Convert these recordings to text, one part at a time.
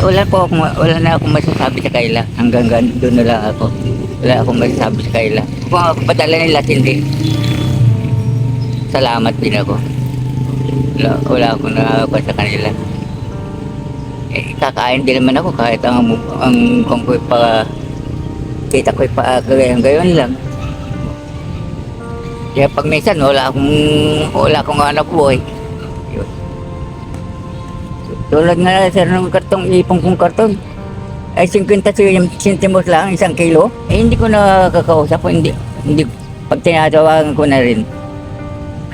wala po akong, wala na akong masasabi sa Kayla. Hanggang gan- doon na lang ako. Wala akong masasabi sa Kayla. Kung ako padala nila, hindi. Salamat din ako. Wala, wala akong nakakapa sa kanila. Eh, kakain din naman ako kahit ang, ang kung ko'y pa, kita ko'y pa gayon, gayon lang. Kaya pag minsan wala akong, wala akong anak buhay. Yun. Tulad nga sir ng kartong ipong kong karton. Ay 50 centimos lang, isang kilo. Eh hindi ko nakakausap, hindi, hindi, pag tinatawagan ko na rin,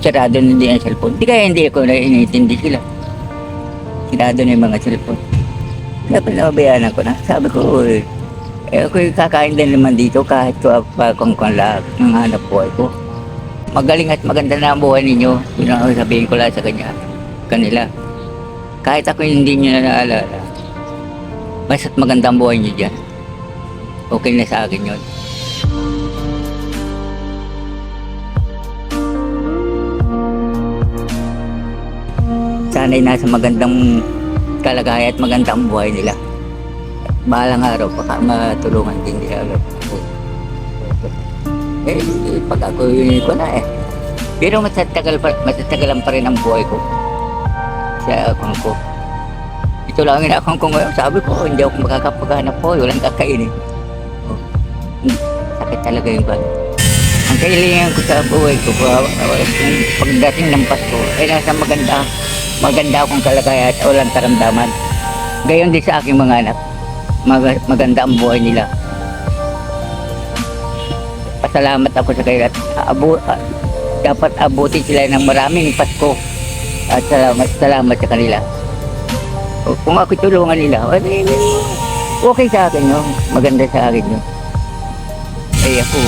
sarado na din ang cellphone. Di kaya hindi ko na inintindi sila. Sarado na yung mga cellphone. Kaya pinabayaan ko na. Sabi ko, eh, eh ako'y kakain din naman dito kahit ko pa kung kung lahat ng hanap buhay ko. Magaling at maganda na ang buhay ninyo. Yun ang sabihin ko lang sa kanya, kanila. Kahit ako hindi nyo na naalala, basta't maganda ang buhay nyo dyan. Okay na sa akin yun. Sana'y nasa magandang kalagayan at magandang buhay nila. Balang araw, baka matulungan din nila. Eh, eh, pag ako yun ko na eh. Pero matatagal pa, matatagalan pa rin ang buhay ko. Sa akong ko. Ito lang ang inakong ko ngayon. Sabi ko, hindi ako makakapaghanap po. Walang kakainin. Oh, hmm, Sakit talaga yung ban. Ang kailangan ko sa buhay ko, pa- yung pagdating ng Pasko, ay nasa maganda, maganda akong kalagayan at walang karamdaman. Gayon din sa aking mga anak. Mag- maganda ang buhay nila. Pasalamat ako sa kanila. at Abu, ah, dapat abutin sila ng maraming Pasko. At salamat, salamat sa kanila. Kung ako tulungan nila, eh, okay sa akin yun. Maganda sa akin yun. Eh ako,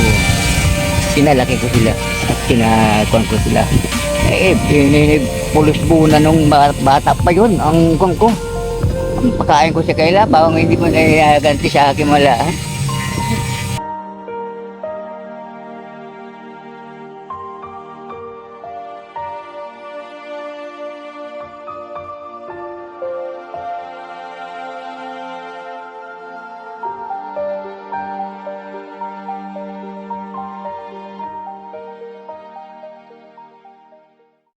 sinalaki ko sila at kinakuan ko sila. Eh, eh, pulos buna nung ba- bata pa yun, ang kuwan ko. Ang pagkain ko sa kaila, bawang hindi mo na ganti sa akin wala.